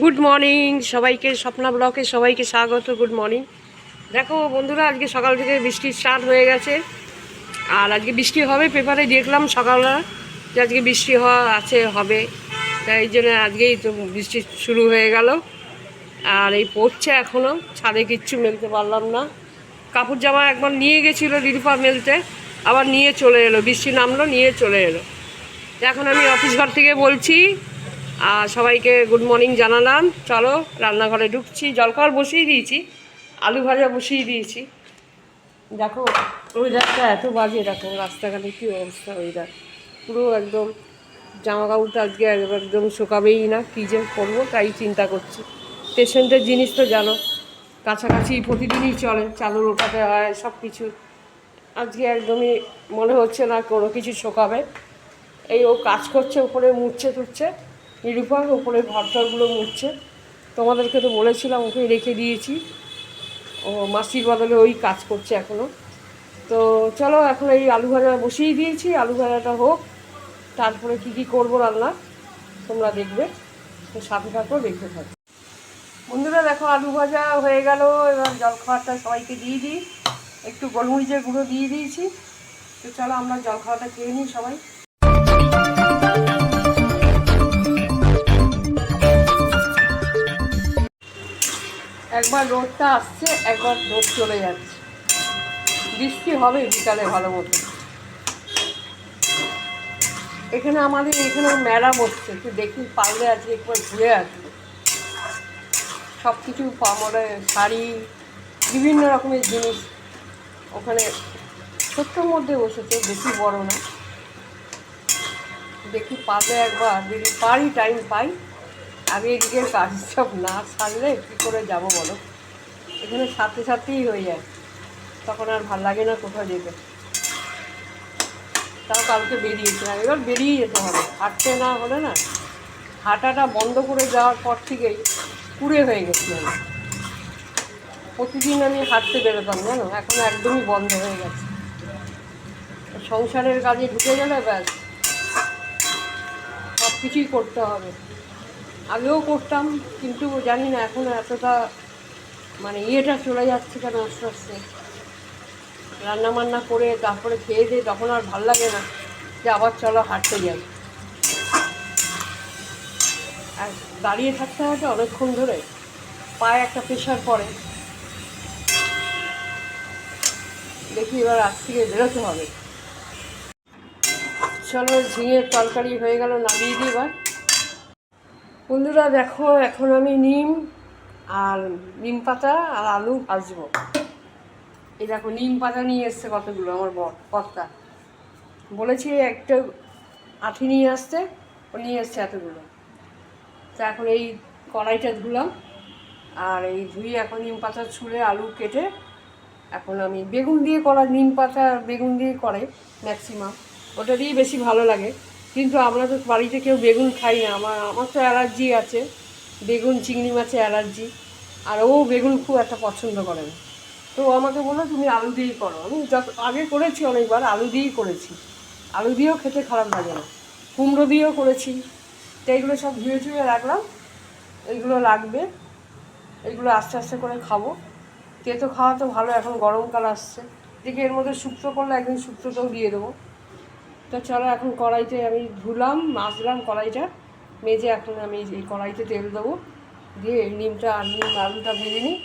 Good morning সবাইকে, স্বপ্না ব্লকে সবাইকে স্বাগত গুড মর্নিং দেখো বন্ধুরা, আজকে সকাল থেকে বৃষ্টি স্টার্ট হয়ে গেছে। আর আজকে বৃষ্টি হবে পেপারে দেখলাম সকালবেলা যে আজকে বৃষ্টি হওয়া আছে, হবে। তাই জন্য আজকেই তো বৃষ্টি শুরু হয়ে গেল। আর এই পড়ছে এখনও ছাদে কিচ্ছু মেলতে পারলাম না। কাপড় জামা একবার নিয়ে গেছিল দিদিপা মেলতে, আবার নিয়ে চলে এলো, বৃষ্টি নামলো, নিয়ে চলে এলো। এখন আমি অফিস ঘর থেকে বলছি আর সবাইকে গুড মর্নিং জানালাম। চলো, রান্নাঘরে ঢুকছি। জলখাবার বসিয়ে দিয়েছি, আলু ভাজা বসিয়ে দিয়েছি। দেখো ওয়েদারটা এত বাজে, দেখো, রাস্তাঘাটে কী অবস্থা ওয়েদার পুরো একদম জামা কাপড়টা আজকে একদম শোকাবেই না, কী যে করব, তাই চিন্তা করছি। পেশেন্টের জিনিস তো জানো, কাছাকাছি প্রতিদিনই চলে, চাদর ওঠাতে হয় সব কিছু আজকে একদমই মনে হচ্ছে না কোনো কিছু শোকাবে। এই ও কাজ করছে, উপরে মুছছে টুচ্ছে নিরুপার উপরে ঘরটরগুলো মুছছে। তোমাদেরকে তো বলেছিলাম ওকে রেখে দিয়েছি। ও মাসির বদলে ওই কাজ করছে এখনও তো চলো এখন এই আলু ভাজা বসিয়ে দিয়েছি আলু ভাজাটা হোক। তারপরে কী কী করব রান্না, তোমরা দেখবে। তো সাথে থাকো, দেখতে থাকো। বন্ধুরা, দেখো আলু ভাজা হয়ে গেল। এবার জলখাবারটা সবাইকে দিয়ে দিই। একটু গোলমরিচের গুঁড়ো দিয়ে দিয়েছি। তো চলো আমরা জলখাবারটা খেয়ে নিই সবাই। একবার রোদটা আসছে, একবার রোদ চলে যাচ্ছে। বৃষ্টি হবে বিকালে ভালো মতো। এখানে আমাদের, এখানে মেলা বসছে, একটু দেখি পারলে আজকে একবার ঘুরে আসব। সব কিছু মানে শাড়ি, বিভিন্ন রকমের জিনিস ওখানে ছোট্টর মধ্যে বসেছে, বেশি বড় না। দেখি পারলে একবার, যদি পারি টাইম পাই। আগে এদিকে কাজ সব না সারলে কী করে যাব বলো? এখানে সাথে সাথেই হয়ে যায়। তখন আর ভালো লাগে না কোথাও যেতে। তাও কালকে বেরিয়েছিলাম। এবার বেরিয়ে যেতে হবে। হাঁটতে না হলে না হাঁটাটা বন্ধ করে যাওয়ার পর থেকেই কুড়ে হয়ে গেছি আমি প্রতিদিন আমি হাঁটতে বেরোতাম, জানো? এখন একদমই বন্ধ হয়ে গেছে। সংসারের কাজে ঢুকে গেলে ব্যাস সব কিছুই করতে হবে। আগেও করতাম, কিন্তু জানি না এখন এতটা মানে ইয়েটা চলে যাচ্ছে কেন আস্তে আস্তে। রান্না বান্না করে তারপরে খেয়ে দিয়ে তখন আর ভালো লাগে না যে আবার চলো হাঁটতে যাই। আর দাঁড়িয়ে থাকতে তো অনেকক্ষণ ধরে, পায়ে একটা প্রেশার পড়ে। দেখি এবার আজ থেকে বেরোতে হবে। চলো ঝিঙের তরকারি হয়ে গেল, নামিয়ে দিই এবার। বন্ধুরা দেখো, এখন আমি নিম আর নিম পাতা আর আলু ভাজবো। এই দেখো, নিম পাতা নিয়ে এসছে কতগুলো আমার কর্তা। বলেছি একটা আঠি নিয়ে আসতে, ও নিয়ে এসছে এতগুলো। তা এখন এই কড়াইটা ধুলাম, আর এই ধুয়ে এখন নিম পাতা ছুলে আলু কেটে এখন আমি বেগুন দিয়ে করা, নিম পাতা বেগুন দিয়ে করে ম্যাক্সিমাম। ওটা দিয়ে বেশি ভালো লাগে। কিন্তু আমরা তো বাড়িতে কেউ বেগুন খাই না। আমার আমার তো অ্যালার্জি আছে। বেগুন, চিংড়ি মাছে অ্যালার্জি। আর ও বেগুন খুব একটা পছন্দ করে না। তো আমাকে বলল, তুমি আলু দিয়েই করো। আমি যত, আগে করেছি অনেকবার, আলু দিয়েই করেছি। আলু দিয়েও খেতে খারাপ লাগে না। কুমড়ো দিয়েও করেছি। তো এইগুলো সব ধুয়ে ধুয়ে রাখলাম। এইগুলো লাগবে। এইগুলো আস্তে আস্তে করে খাব। তেতো খাওয়া তো ভালো, এখন গরমকাল আসছে। দেখি এর মধ্যে শুক্তো করলে একদিন শুক্তোটাও দিয়ে দেবো। তো চলো এখন কড়াইতে আমি ধুলাম মাজলাম কড়াইটা। মেজে এখন আমি এই কড়াইতে তেল দেবো। দিয়ে নিমটা আর নিম আলুটা ভেজে নিই।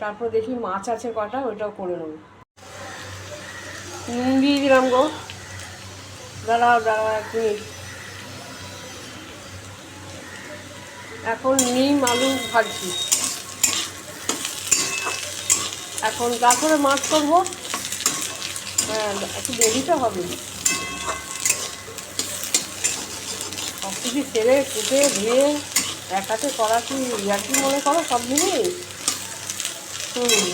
তারপর দেখি মাছ আছে কটা, ওইটাও করে নেব। নুন দিয়ে দিলাম গো। দাঁড়াও দাঁড়াও এক মিনিট। এখন নিম, আলু ভাজছি। এখন তারপরে মাছ করব। হ্যাঁ একটু দেরিতে হবে। সব কিছু সেরে কুটে ধুয়ে এক হাতে করা কি কি মনে করো সব জিনিস? হুম।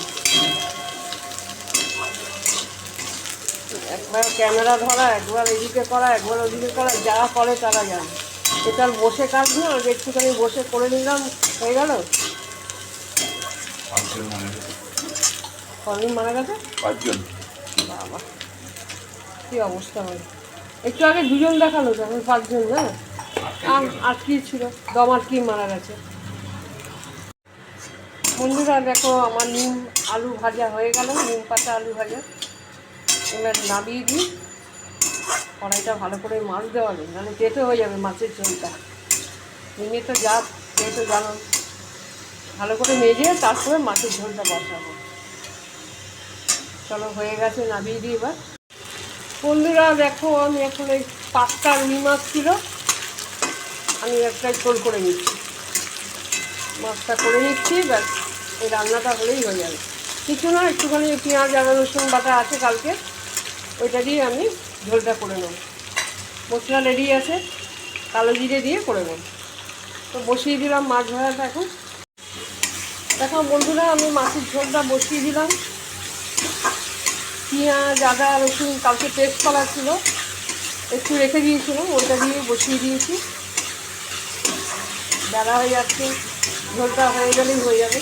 একবার ক্যামেরা ধরা একবার এদিকে করা একবার ওদিকে করা যারা করে তারা জানে। এটা আর বসে কাজ না একটুখানি বসে করে নিলাম হয়ে গেল? মনে কদিন মারা গেছে? পাঁচজন। বাবা কী অবস্থা হয়। একটু আগে দুজন দেখাল তখন পাঁচজন না? আর কি ছিল? দম কি মারা গেছে? বন্ধুরা, দেখো, আমার নিম আলু ভাজা হয়ে গেল, নিম পাতা আলু ভাজা। এবার নামিয়ে দিই। কড়াইটা ভালো করে মাছ দেওয়া নেই নাহলে তেতো হয়ে যাবে মাছের ঝোলটা। নিমে তো যা তেতো জানো। ভালো করে মেজে তারপরে মাছের ঝোলটা বসাবো। চলো, হয়ে গেছে, নামিয়ে দিই এবার। বন্ধুরা, দেখো, আমি এখন এই পাঁচটা রুই মাছ ছিল আমি একটাই ঝোল করে নিচ্ছি। মাছটা করে নিচ্ছি, ব্যাস, এই রান্নাটা হলেই হয়ে যাবে। কিছু না, একটুখানি পেঁয়াজ আদা রসুন বাটা আছে কালকে। ওইটা দিয়ে আমি ঝোলটা করে নেব। মশলা রেডি আছে, কালো জিরে দিয়ে করে নেব। তো বসিয়ে দিলাম মাছ ভাজাটা এখন। দেখো বন্ধুরা, আমি মাছের ঝোলটা বসিয়ে দিলাম। পেঁয়াজ, আদা, রসুন কালকে পেস্ট করা ছিল। একটু রেখে দিয়েছিলাম, ওইটা দিয়ে বসিয়ে দিয়েছি। বেলা হয়ে যাচ্ছে, ঝোলটা হয়ে গেলেই হয়ে যাবে।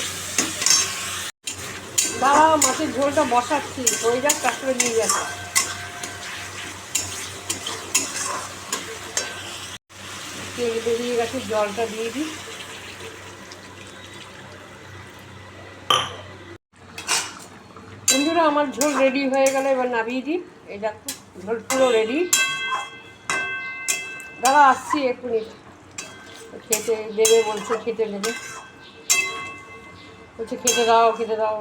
দাঁড়া মাছের ঝোলটা বসাচ্ছি। হয়ে যাক, তারপরে নিয়ে যাচ্ছে। তেল বেরিয়ে গেছে, জলটা দিয়ে দিই। বন্ধুরা, আমার ঝোল রেডি হয়ে গেল, এবার নামিয়ে দিই। এই দেখো, ঝোল পুরো রেডি দাদা, আসছি এক্ষুনি খেতে দেবে বলছে, খেতে দেবে। বলছে, খেতে দাও খেতে দাও।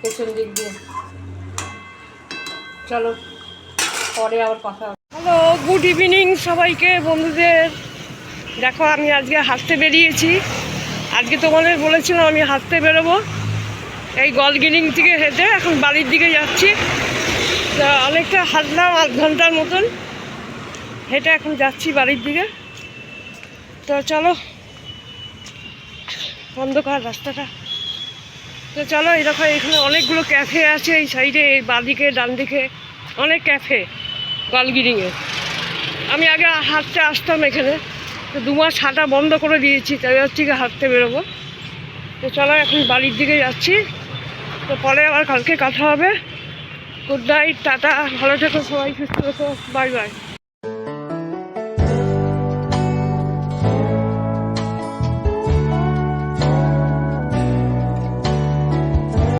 পেছন দিক দিয়ে। চলো, পরে আবার কথা হ্যালো, গুড ইভিনিং সবাইকে, বন্ধুদের। দেখো, আমি আজকে হাঁটতে বেরিয়েছি। আজকে তোমাদের বলেছিলাম আমি হাঁটতে বেরোবো। এই গলগিনিং থেকে হেঁটে এখন বাড়ির দিকে যাচ্ছি। অনেকটা হাঁটলাম, আধ ঘণ্টার মতন। হেঁটে এখন যাচ্ছি বাড়ির দিকে। তো চলো। অন্ধকার রাস্তাটা। তো চলো এরকম এখানে অনেকগুলো ক্যাফে আছে এই সাইডে এই বাঁদিকে ডান দিকে অনেক ক্যাফে গলগিরিংয়ে আমি আগে হাঁটতে আসতাম এখানে। তো দু মাস হাঁটা বন্ধ করে দিয়েছি, তাই হচ্ছে কি হাঁটতে বেরোবো। তো চলো, এখন বাড়ির দিকে যাচ্ছি। তো পরে আবার কালকে কথা হবে। গুড নাইট টাটা, ভালো থেকো সবাই, সুস্থ থেকো বাই বাই